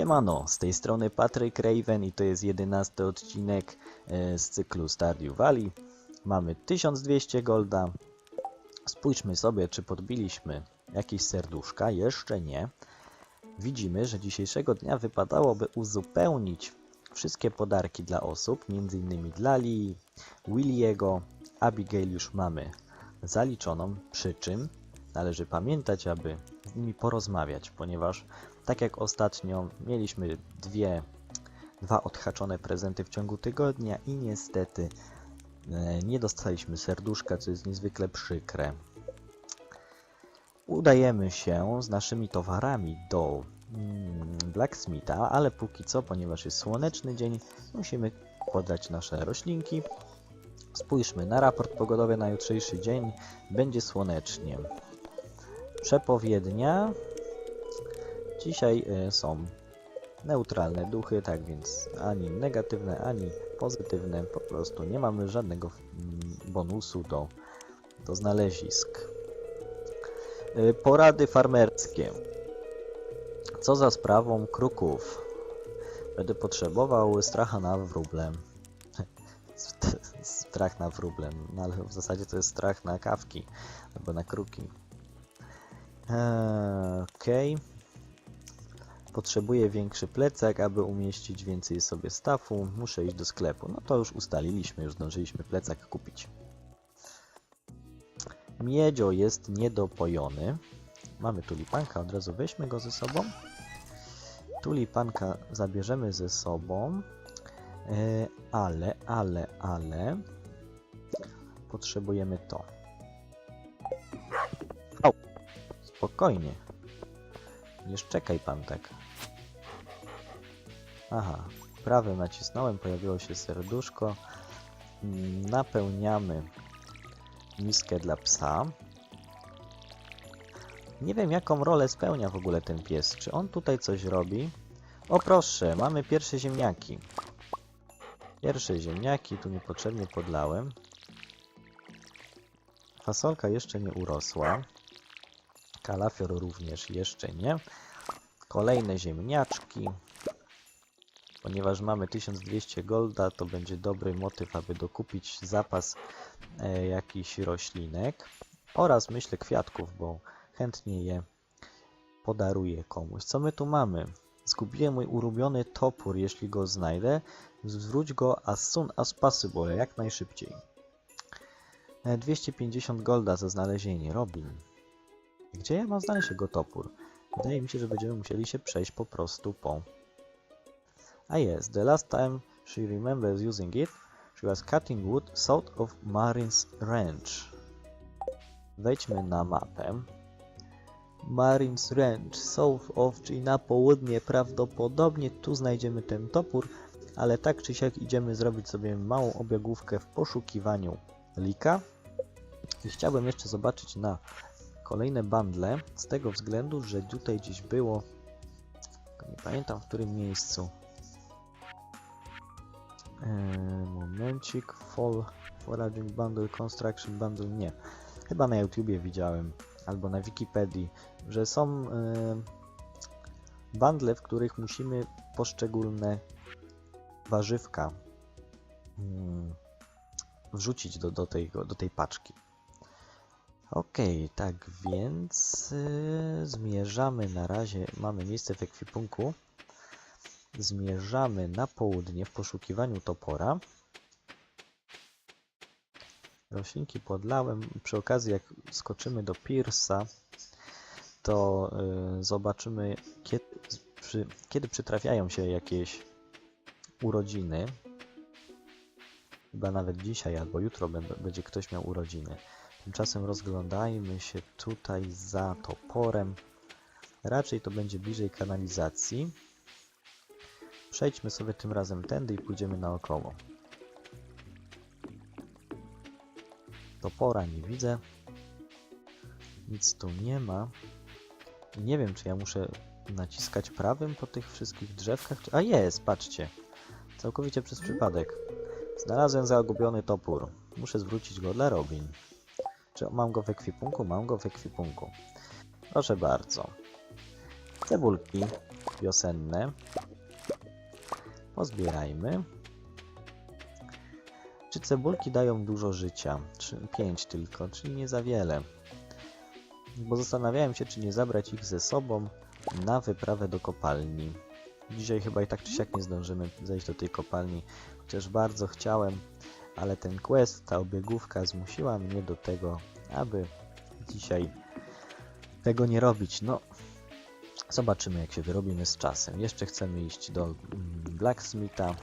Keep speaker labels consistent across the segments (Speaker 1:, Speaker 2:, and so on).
Speaker 1: Siemano, z tej strony Patryk Raven i to jest jedenasty odcinek e, z cyklu Stardew Valley. Mamy 1200 golda. Spójrzmy sobie, czy podbiliśmy jakieś serduszka. Jeszcze nie. Widzimy, że dzisiejszego dnia wypadałoby uzupełnić wszystkie podarki dla osób, m.in. dla Lee, Williego, Abigail już mamy zaliczoną, przy czym należy pamiętać, aby z nimi porozmawiać, ponieważ tak jak ostatnio mieliśmy dwie, dwa odhaczone prezenty w ciągu tygodnia i niestety e, nie dostaliśmy serduszka, co jest niezwykle przykre. Udajemy się z naszymi towarami do mm, Blacksmitha, ale póki co, ponieważ jest słoneczny dzień, musimy podać nasze roślinki. Spójrzmy na raport pogodowy na jutrzejszy dzień. Będzie słonecznie. Przepowiednia. Dzisiaj y, są neutralne duchy, tak więc ani negatywne, ani pozytywne. Po prostu nie mamy żadnego mm, bonusu do, do znalezisk. Y, Porady farmerskie. Co za sprawą kruków? Będę potrzebował stracha na wróble. strach na wróble, no ale w zasadzie to jest strach na kawki albo na kruki. Eee, Okej. Potrzebuję większy plecak, aby umieścić więcej sobie stafu. Muszę iść do sklepu. No to już ustaliliśmy, już zdążyliśmy plecak kupić. Miedzio jest niedopojony. Mamy tulipanka, od razu weźmy go ze sobą. Tulipanka zabierzemy ze sobą. E, ale, ale, ale potrzebujemy to. Au! Spokojnie. Nie szczekaj pan tak. Aha, prawym nacisnąłem, pojawiło się serduszko. Mm, Napełniamy miskę dla psa. Nie wiem jaką rolę spełnia w ogóle ten pies. Czy on tutaj coś robi? O proszę, mamy pierwsze ziemniaki. Pierwsze ziemniaki, tu niepotrzebnie podlałem. Fasolka jeszcze nie urosła. Kalafior również jeszcze nie. Kolejne ziemniaczki. Ponieważ mamy 1200 golda, to będzie dobry motyw, aby dokupić zapas e, jakichś roślinek. Oraz myślę kwiatków, bo chętnie je podaruję komuś. Co my tu mamy? Zgubiłem mój ulubiony topór, jeśli go znajdę. Zwróć go as soon as possible, jak najszybciej. E, 250 golda za znalezienie. Robin. Gdzie ja mam znaleźć jego topór? Wydaje mi się, że będziemy musieli się przejść po prostu po... A jest, the last time she remembers using it, she was cutting wood south of Marin's Ranch. Wejdźmy na mapę. Marin's Ranch, south of, czyli na południe, prawdopodobnie tu znajdziemy ten topór, ale tak czy siak idziemy zrobić sobie małą obiegówkę w poszukiwaniu lika. I chciałbym jeszcze zobaczyć na kolejne bundle, z tego względu, że tutaj gdzieś było, nie pamiętam w którym miejscu. Eee, momencik, Fall Foraging Bundle, Construction Bundle, nie. Chyba na YouTubie widziałem, albo na Wikipedii, że są e, bundle, w których musimy poszczególne warzywka mm, wrzucić do, do, tej, do tej paczki. Okej, tak więc y, zmierzamy na razie, mamy miejsce w ekwipunku. Zmierzamy na południe w poszukiwaniu topora. Roślinki podlałem. Przy okazji, jak skoczymy do Piersa, to y, zobaczymy, kiedy, przy, kiedy przytrafiają się jakieś urodziny. Chyba nawet dzisiaj albo jutro będzie ktoś miał urodziny. Tymczasem rozglądajmy się tutaj za toporem. Raczej to będzie bliżej kanalizacji. Przejdźmy sobie tym razem tędy i pójdziemy naokoło. Topora nie widzę. Nic tu nie ma. Nie wiem, czy ja muszę naciskać prawym po tych wszystkich drzewkach. czy- A jest, patrzcie. Całkowicie przez przypadek. Znalazłem zagubiony topór. Muszę zwrócić go dla Robin. Czy mam go w ekwipunku? Mam go w ekwipunku. Proszę bardzo. Cebulki wiosenne. Pozbierajmy. Czy cebulki dają dużo życia? 5 tylko, czyli nie za wiele. Bo zastanawiałem się, czy nie zabrać ich ze sobą na wyprawę do kopalni. Dzisiaj chyba i tak czy siak nie zdążymy zejść do tej kopalni, chociaż bardzo chciałem, ale ten quest, ta obiegówka zmusiła mnie do tego, aby dzisiaj tego nie robić. No, zobaczymy jak się wyrobimy z czasem. Jeszcze chcemy iść do mm, Blacksmitha.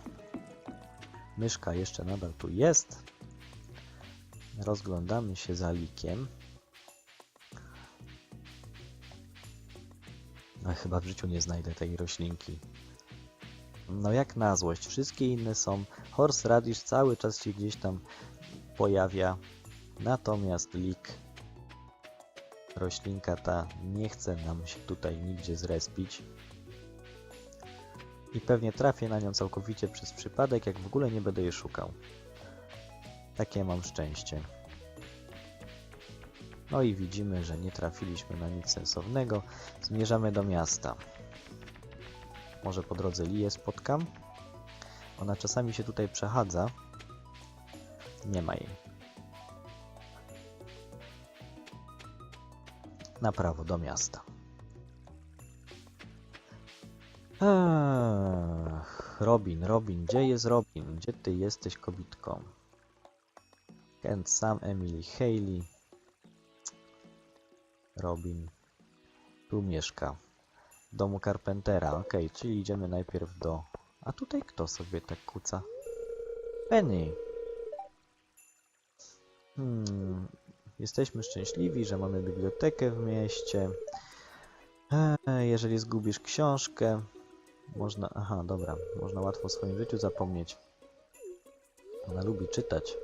Speaker 1: Myszka jeszcze nadal tu jest. Rozglądamy się za likiem. A chyba w życiu nie znajdę tej roślinki. No jak na złość, wszystkie inne są. Horse Radish cały czas się gdzieś tam pojawia. Natomiast lik, roślinka ta, nie chce nam się tutaj nigdzie zrespić. I pewnie trafię na nią całkowicie przez przypadek, jak w ogóle nie będę jej szukał. Takie mam szczęście. No i widzimy, że nie trafiliśmy na nic sensownego. Zmierzamy do miasta. Może po drodze Liję spotkam? Ona czasami się tutaj przechadza. Nie ma jej. Na prawo, do miasta. Robin, Robin, gdzie jest Robin? Gdzie ty jesteś kobitką? Kent, Sam, Emily, Hayley. Robin. Tu mieszka. W domu Carpentera. Ok, czyli idziemy najpierw do... A tutaj kto sobie tak kuca? Penny. Hmm. Jesteśmy szczęśliwi, że mamy bibliotekę w mieście. Eee, jeżeli zgubisz książkę, można... Aha, dobra. Można łatwo w swoim życiu zapomnieć. Ona lubi czytać.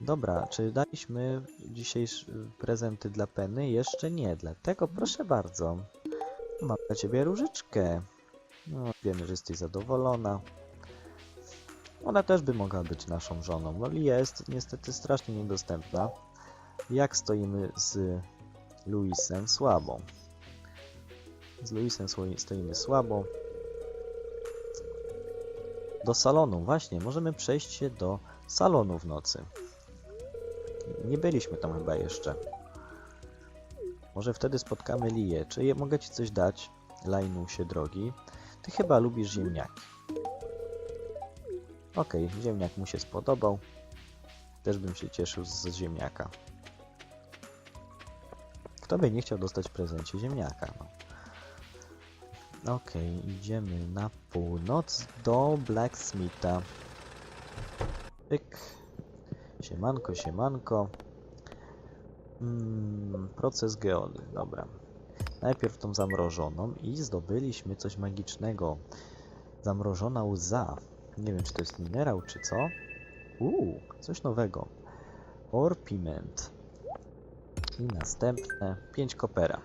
Speaker 1: Dobra, czy daliśmy dzisiejsze prezenty dla Penny? Jeszcze nie, dlatego proszę bardzo. Mam dla Ciebie różyczkę. No, wiemy, że jesteś zadowolona. Ona też by mogła być naszą żoną. No jest niestety strasznie niedostępna. Jak stoimy z Luisem? Słabo. Z Luisem stoimy słabo. Do salonu, właśnie, możemy przejść się do salonu w nocy. Nie byliśmy tam chyba jeszcze. Może wtedy spotkamy Liję. Czy mogę ci coś dać, Lainusie drogi? Ty chyba lubisz ziemniaki. Okej, ziemniak mu się spodobał. Też bym się cieszył z ziemniaka. Kto by nie chciał dostać w prezencie ziemniaka? No. Okej, idziemy na północ do Blacksmitha. Pyk. Siemanko, siemanko. Mm, proces geody, dobra. Najpierw tą zamrożoną i zdobyliśmy coś magicznego. Zamrożona łza. Nie wiem, czy to jest minerał, czy co. Uuu, coś nowego. Orpiment. I następne 5 kopera.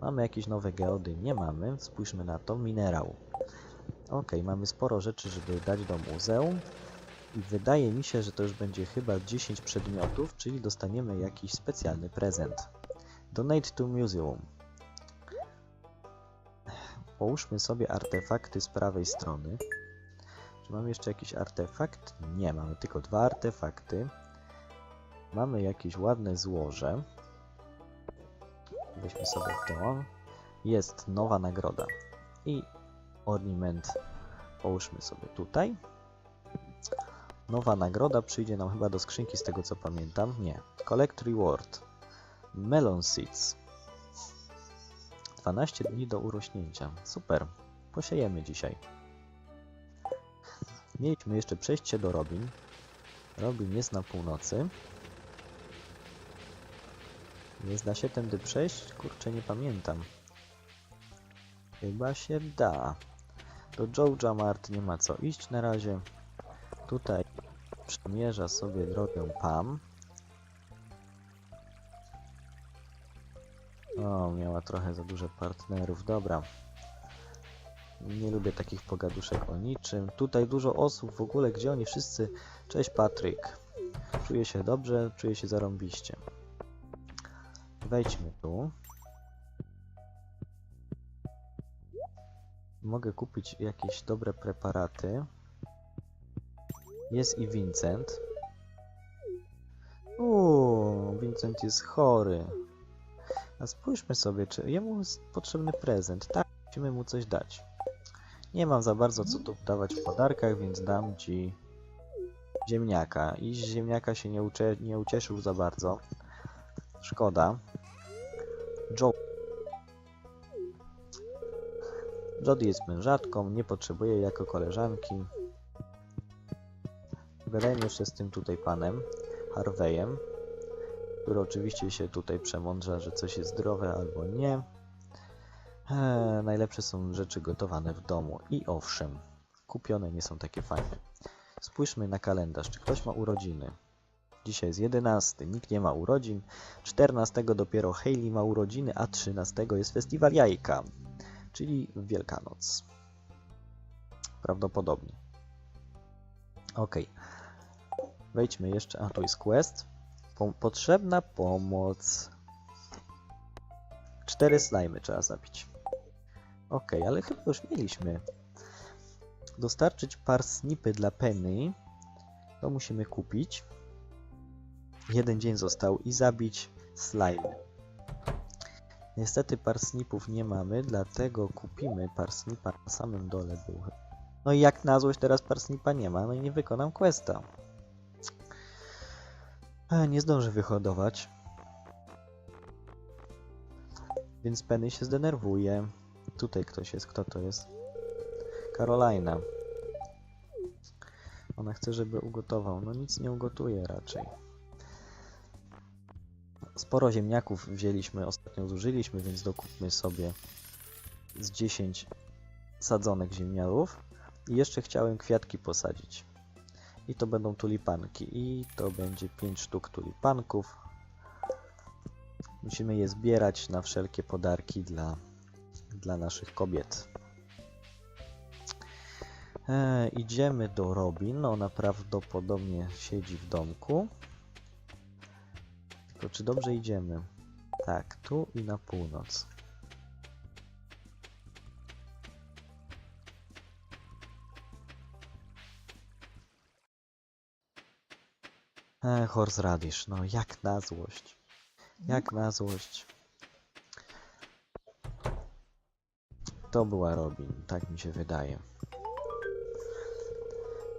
Speaker 1: Mamy jakieś nowe geody? Nie mamy. Spójrzmy na to. Minerał. Ok, mamy sporo rzeczy, żeby dać do muzeum. I wydaje mi się, że to już będzie chyba 10 przedmiotów, czyli dostaniemy jakiś specjalny prezent. Donate to museum. Połóżmy sobie artefakty z prawej strony. Czy mamy jeszcze jakiś artefakt? Nie, mamy tylko dwa artefakty. Mamy jakieś ładne złoże. Weźmy sobie to. Jest nowa nagroda. I ornament połóżmy sobie tutaj. Nowa nagroda przyjdzie nam chyba do skrzynki z tego co pamiętam. Nie. Collect reward. Melon seeds. 12 dni do urośnięcia. Super. Posiejemy dzisiaj. Mieliśmy jeszcze przejście do Robin. Robin jest na północy. Nie da się tędy przejść? Kurczę, nie pamiętam. Chyba się da. Do Joja Mart nie ma co iść na razie. Tutaj przemierza sobie drogę Pam. O, miała trochę za dużo partnerów. Dobra. Nie lubię takich pogaduszek o niczym. Tutaj dużo osób w ogóle, gdzie oni wszyscy... Cześć Patryk. Czuję się dobrze, czuję się zarąbiście. Wejdźmy tu. Mogę kupić jakieś dobre preparaty. Jest i Vincent. Uuu, Vincent jest chory. A spójrzmy sobie, czy jemu jest potrzebny prezent. Tak, musimy mu coś dać. Nie mam za bardzo co tu dawać w podarkach, więc dam ci ziemniaka. I ziemniaka się nie, ucze, nie ucieszył za bardzo. Szkoda. Joe. Jodie jest mężatką, nie potrzebuje jako koleżanki. Gadajmy jeszcze z tym tutaj panem, Harveyem, który oczywiście się tutaj przemądrza, że coś jest zdrowe albo nie. Eee, najlepsze są rzeczy gotowane w domu. I owszem, kupione nie są takie fajne. Spójrzmy na kalendarz, czy ktoś ma urodziny. Dzisiaj jest 11, nikt nie ma urodzin. 14 dopiero Hayley ma urodziny, a 13 jest festiwal jajka, czyli Wielkanoc. Prawdopodobnie. Ok. Wejdźmy jeszcze. A tu jest quest. Po potrzebna pomoc. Cztery slajmy trzeba zabić. Ok, ale chyba już mieliśmy. Dostarczyć parsnipy dla Penny. To musimy kupić. Jeden dzień został i zabić slime. Niestety parsnipów nie mamy, dlatego kupimy parsnipa na samym dole był. No i jak na złość teraz parsnipa nie ma, no i nie wykonam questa. E, nie zdążę wyhodować. Więc Penny się zdenerwuje. Tutaj ktoś jest. Kto to jest? Carolina. Ona chce, żeby ugotował. No nic nie ugotuje raczej. Sporo ziemniaków wzięliśmy, ostatnio zużyliśmy, więc dokupmy sobie z 10 sadzonek ziemniarów. I jeszcze chciałem kwiatki posadzić. I to będą tulipanki. I to będzie 5 sztuk tulipanków. Musimy je zbierać na wszelkie podarki dla, dla naszych kobiet. E, idziemy do Robin. Ona prawdopodobnie siedzi w domku. To czy dobrze idziemy? Tak, tu i na północ. E, Horse Radish, no jak na złość. Jak na złość. To była Robin, tak mi się wydaje.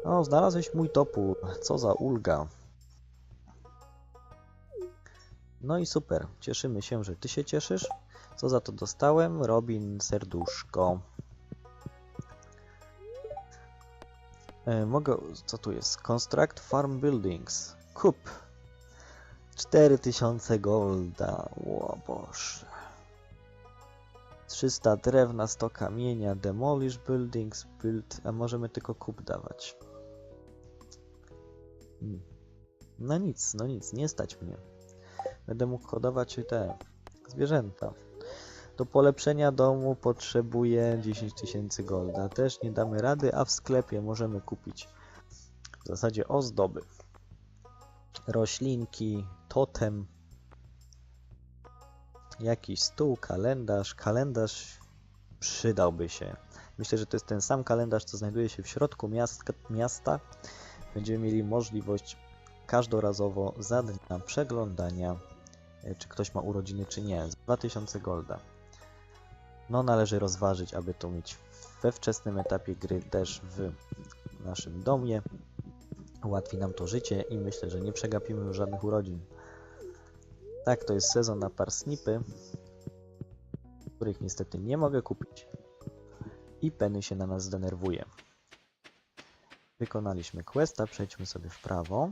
Speaker 1: O, znalazłeś mój topór. Co za ulga. No i super. Cieszymy się, że ty się cieszysz. Co za to dostałem? Robin serduszko. E, mogę... Co tu jest? Construct Farm Buildings. Kup. 4000 golda. O Boże. 300 drewna, 100 kamienia, demolish buildings, build, a możemy tylko kup dawać. Hmm. No nic, no nic, nie stać mnie. Będę mógł hodować te zwierzęta. Do polepszenia domu potrzebuję 10 tysięcy golda. Też nie damy rady, a w sklepie możemy kupić w zasadzie ozdoby. Roślinki, totem, jakiś stół, kalendarz. Kalendarz przydałby się. Myślę, że to jest ten sam kalendarz, co znajduje się w środku miasta. Będziemy mieli możliwość każdorazowo za dnia przeglądania, e, czy ktoś ma urodziny, czy nie. Z 2000 golda. No, należy rozważyć, aby to mieć we wczesnym etapie gry też w naszym domie. Ułatwi nam to życie i myślę, że nie przegapimy już żadnych urodzin. Tak, to jest sezon na parsnipy, których niestety nie mogę kupić. I Penny się na nas zdenerwuje. Wykonaliśmy questa, przejdźmy sobie w prawo.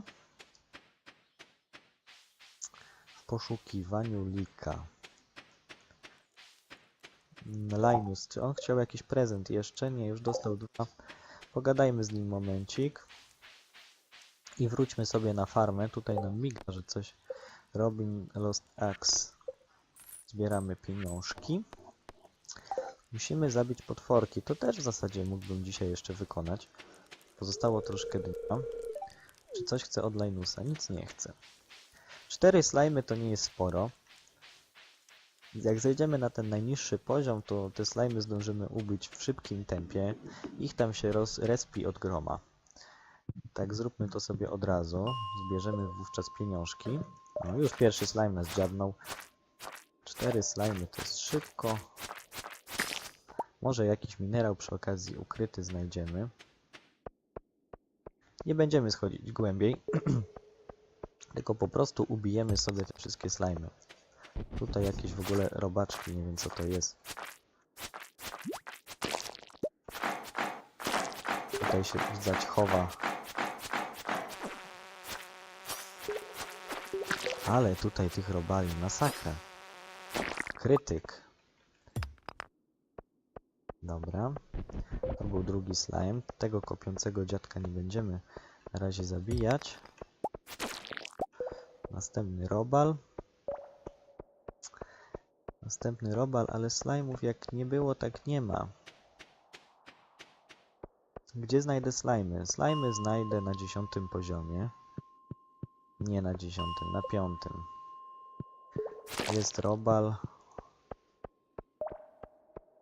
Speaker 1: W poszukiwaniu Lika. Linus, czy on chciał jakiś prezent jeszcze? Nie, już dostał dwa. Pogadajmy z nim momencik. I wróćmy sobie na farmę. Tutaj nam miga, że coś Robin Lost Axe. Zbieramy pieniążki. Musimy zabić potworki. To też w zasadzie mógłbym dzisiaj jeszcze wykonać. Pozostało troszkę dnia. Czy coś chce od Linusa? Nic nie chce. Cztery slajmy to nie jest sporo. Jak zejdziemy na ten najniższy poziom, to te slimy zdążymy ubić w szybkim tempie. Ich tam się roz, respi od groma. Tak zróbmy to sobie od razu. Zbierzemy wówczas pieniążki. No już pierwszy slime nas dziabnął. Cztery slimy to jest szybko. Może jakiś minerał przy okazji ukryty znajdziemy. Nie będziemy schodzić głębiej. tylko po prostu ubijemy sobie te wszystkie slimy. Tutaj jakieś w ogóle robaczki, nie wiem co to jest. Tutaj się widać chowa. Ale tutaj tych robali masakra. Krytyk. Dobra. To był drugi slime. Tego kopiącego dziadka nie będziemy na razie zabijać. Następny robal. Następny robal, ale slime'ów jak nie było, tak nie ma. Gdzie znajdę slimy? Slimy znajdę na dziesiątym poziomie. Nie na dziesiątym, na piątym. Jest robal.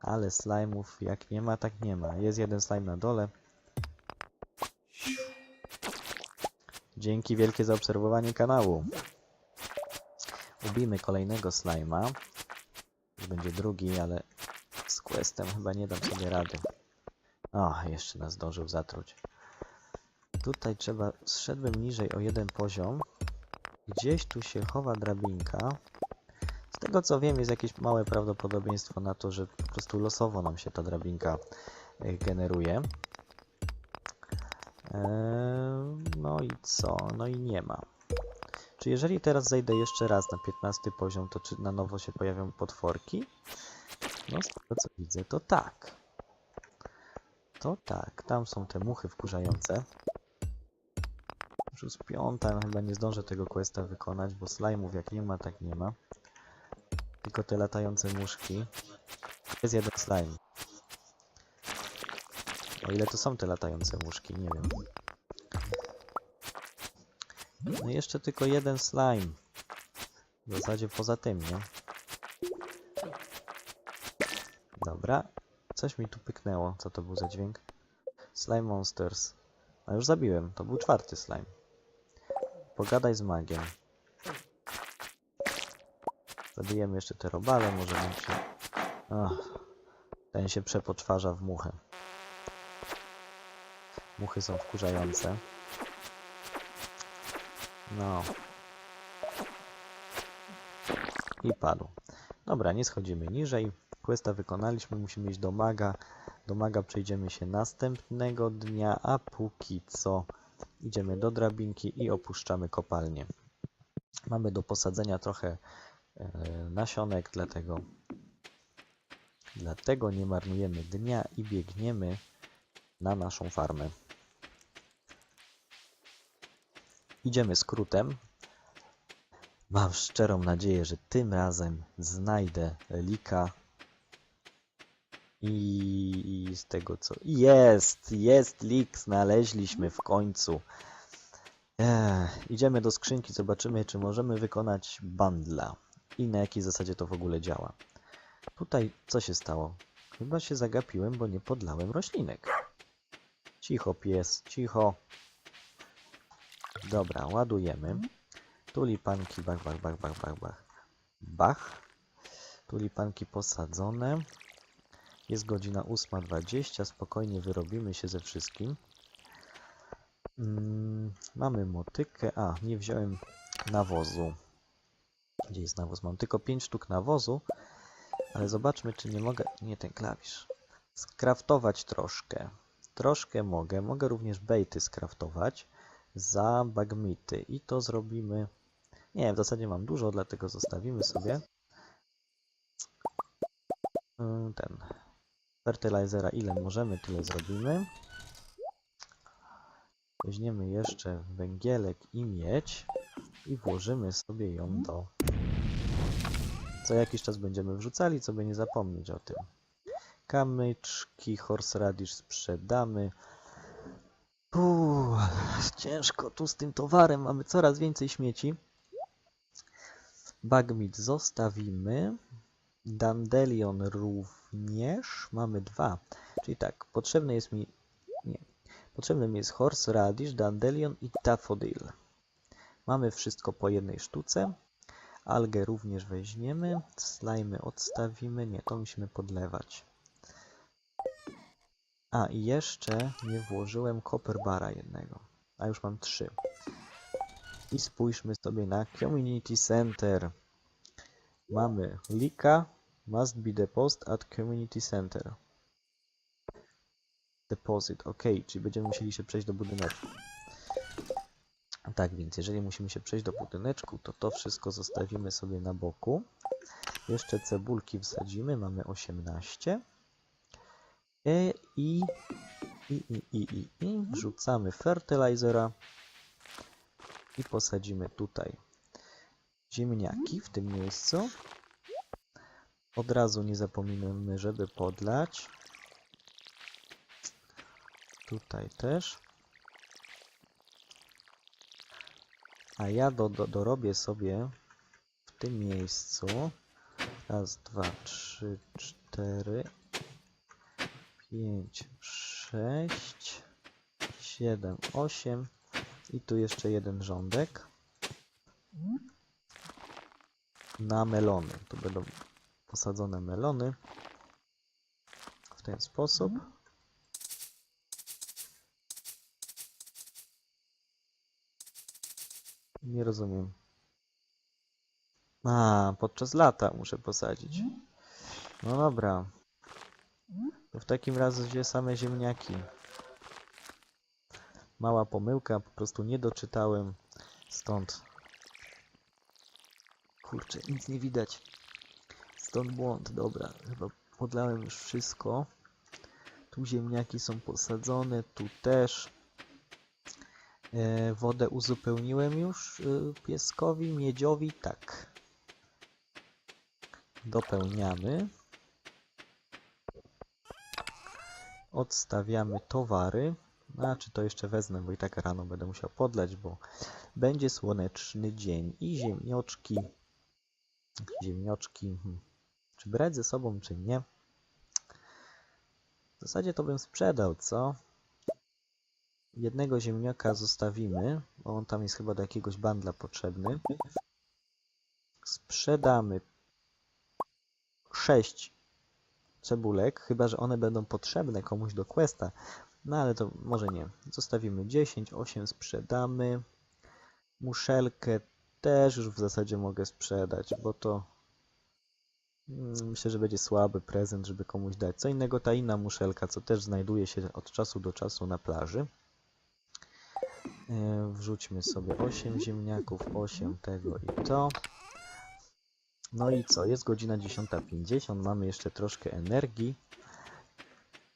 Speaker 1: Ale slime'ów jak nie ma, tak nie ma. Jest jeden slime na dole. Dzięki wielkie za obserwowanie kanału. Ubijmy kolejnego slima. Już będzie drugi, ale z questem chyba nie dam sobie rady. O, jeszcze nas zdążył zatruć. Tutaj trzeba... Zszedłem niżej o jeden poziom. Gdzieś tu się chowa drabinka. Z tego co wiem jest jakieś małe prawdopodobieństwo na to, że po prostu losowo nam się ta drabinka y, generuje. Eee, no i co? No i nie ma. Czy jeżeli teraz zejdę jeszcze raz na 15 poziom, to czy na nowo się pojawią potworki? No z tego co widzę, to tak. To tak, tam są te muchy wkurzające. Już jest piąta, chyba nie zdążę tego questa wykonać, bo slime'ów jak nie ma, tak nie ma. Tylko te latające muszki. Jest jeden slime. O ile to są te latające muszki, nie wiem. No i jeszcze tylko jeden slime. W zasadzie poza tym, nie? Dobra. Coś mi tu pyknęło. Co to był za dźwięk? Slime Monsters. A już zabiłem. To był czwarty slime. Pogadaj z magiem. Zabijemy jeszcze te robale. Może nam się... Ach. Ten się przepoczwarza w muchę. Muchy są wkurzające. No. I padł. Dobra, nie schodzimy niżej. Questa wykonaliśmy, musimy iść do maga. Do maga przejdziemy się następnego dnia, a póki co idziemy do drabinki i opuszczamy kopalnię. Mamy do posadzenia trochę e, nasionek, dlatego, dlatego nie marnujemy dnia i biegniemy na naszą farmę. Idziemy skrótem. Mam szczerą nadzieję, że tym razem znajdę Lika. I, z tego co. Jest! Jest Lik! Znaleźliśmy w końcu. Ech, idziemy do skrzynki, zobaczymy, czy możemy wykonać bundla. I na jakiej zasadzie to w ogóle działa. Tutaj co się stało? Chyba się zagapiłem, bo nie podlałem roślinek. Cicho, pies, cicho. Dobra, ładujemy. Tulipanki, bach, bach, bach, bach, bach. Bach. Tulipanki posadzone. Jest godzina 8.20, spokojnie wyrobimy się ze wszystkim. Mm, mamy motykę. A, nie wziąłem nawozu. Gdzie jest nawóz? Mam tylko 5 sztuk nawozu, ale zobaczmy, czy nie mogę. Nie ten klawisz. Skraftować troszkę. Troszkę mogę. Mogę również bejty skraftować za bagmity i to zrobimy. Nie, w zasadzie mam dużo, dlatego zostawimy sobie Mm, ten fertilizera ile możemy, tyle zrobimy. Weźmiemy jeszcze węgielek i miedź i włożymy sobie ją do... Co jakiś czas będziemy wrzucali, co by nie zapomnieć o tym. Kamyczki, horseradish sprzedamy. Uuu, ciężko tu z tym towarem, mamy coraz więcej śmieci. Bagmit zostawimy. Dandelion również. Mamy dwa. Czyli tak, potrzebny jest mi... Nie. Potrzebny mi jest Horse Radish, Dandelion i Daffodil. Mamy wszystko po jednej sztuce. Algę również weźmiemy. Slajmy odstawimy. Nie, to musimy podlewać. A i jeszcze nie włożyłem Copper Bara jednego. A już mam trzy. I spójrzmy sobie na Community Center. Mamy Lika must be deposit at Community Center. Deposit, ok, czyli będziemy musieli się przejść do budyneczku. Tak więc, jeżeli musimy się przejść do budyneczku, to to wszystko zostawimy sobie na boku. Jeszcze cebulki wsadzimy, mamy 18. E, i, i, i, i, i, i wrzucamy fertilizera i posadzimy tutaj ziemniaki w tym miejscu. Od razu nie zapominamy, żeby podlać. Tutaj też. A ja do, do, dorobię sobie w tym miejscu. Raz, dwa, trzy, cztery, pięć, sześć, siedem, osiem. I tu jeszcze jeden rządek. Na melony. Tu będą posadzone melony. W ten sposób. Nie rozumiem. A, podczas lata muszę posadzić. No dobra. To w takim razie same ziemniaki. Mała pomyłka, po prostu nie doczytałem. Stąd. Kurczę, nic nie widać. Stąd błąd, dobra. Chyba podlałem już wszystko. Tu ziemniaki są posadzone, tu też. E, wodę uzupełniłem już y, pieskowi, miedziowi, tak. Dopełniamy. Odstawiamy towary. Znaczy to jeszcze wezmę, bo i tak rano będę musiał podlać, bo będzie słoneczny dzień i ziemnioczki. Ziemnioczki. hmm. Czy brać ze sobą, czy nie? W zasadzie to bym sprzedał, co? Jednego ziemniaka zostawimy, bo on tam jest chyba do jakiegoś bandla potrzebny. Sprzedamy 6 cebulek, chyba że one będą potrzebne komuś do questa. No ale to może nie. Zostawimy 10, 8 sprzedamy. Muszelkę też już w zasadzie mogę sprzedać, bo to myślę, że będzie słaby prezent, żeby komuś dać. Co innego ta inna muszelka, co też znajduje się od czasu do czasu na plaży. E, Wrzućmy sobie 8 ziemniaków, 8 tego i to. No i co? Jest godzina 10.50, mamy jeszcze troszkę energii.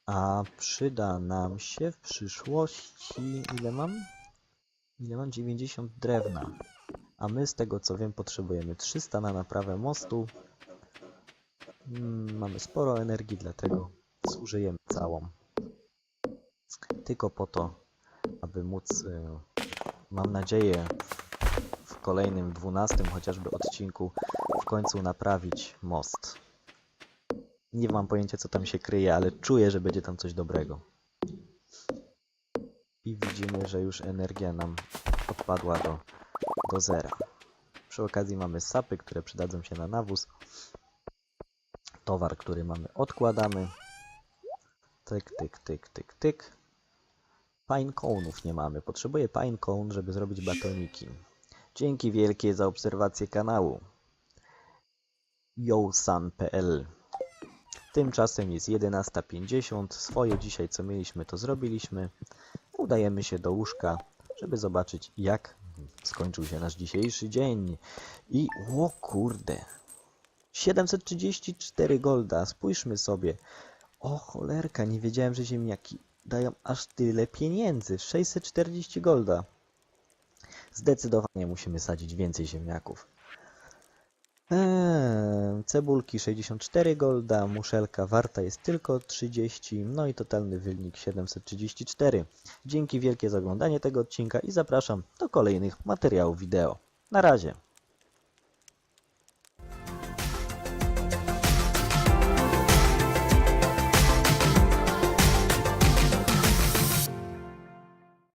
Speaker 1: A przyda nam się w przyszłości... Ile mam? Ile mam? 90 drewna. A my z tego co wiem potrzebujemy 300 na naprawę mostu. Mm, mamy sporo energii, dlatego zużyjemy całą. Tylko po to, aby móc, y, mam nadzieję, w kolejnym 12 chociażby odcinku w końcu naprawić most. Nie mam pojęcia co tam się kryje, ale czuję, że będzie tam coś dobrego. I widzimy, że już energia nam odpadła do, do zera. Przy okazji mamy sapy, które przydadzą się na nawóz. Towar, który mamy, odkładamy. Tyk, tyk, tyk, tyk, tyk. Pine cone'ów nie mamy. Potrzebuję pine cone, żeby zrobić batoniki. Dzięki wielkie za obserwację kanału. yosan.pl Tymczasem jest 11.50. Swoje dzisiaj co mieliśmy to zrobiliśmy. Udajemy się do łóżka, żeby zobaczyć jak skończył się nasz dzisiejszy dzień. I o kurde. 734 golda. Spójrzmy sobie. O cholerka, nie wiedziałem, że ziemniaki dają aż tyle pieniędzy. 640 golda. Zdecydowanie musimy sadzić więcej ziemniaków. Eee, cebulki 64 golda, muszelka warta jest tylko 30, no i totalny wynik 734. Dzięki wielkie za oglądanie tego odcinka i zapraszam do kolejnych materiałów wideo. Na razie.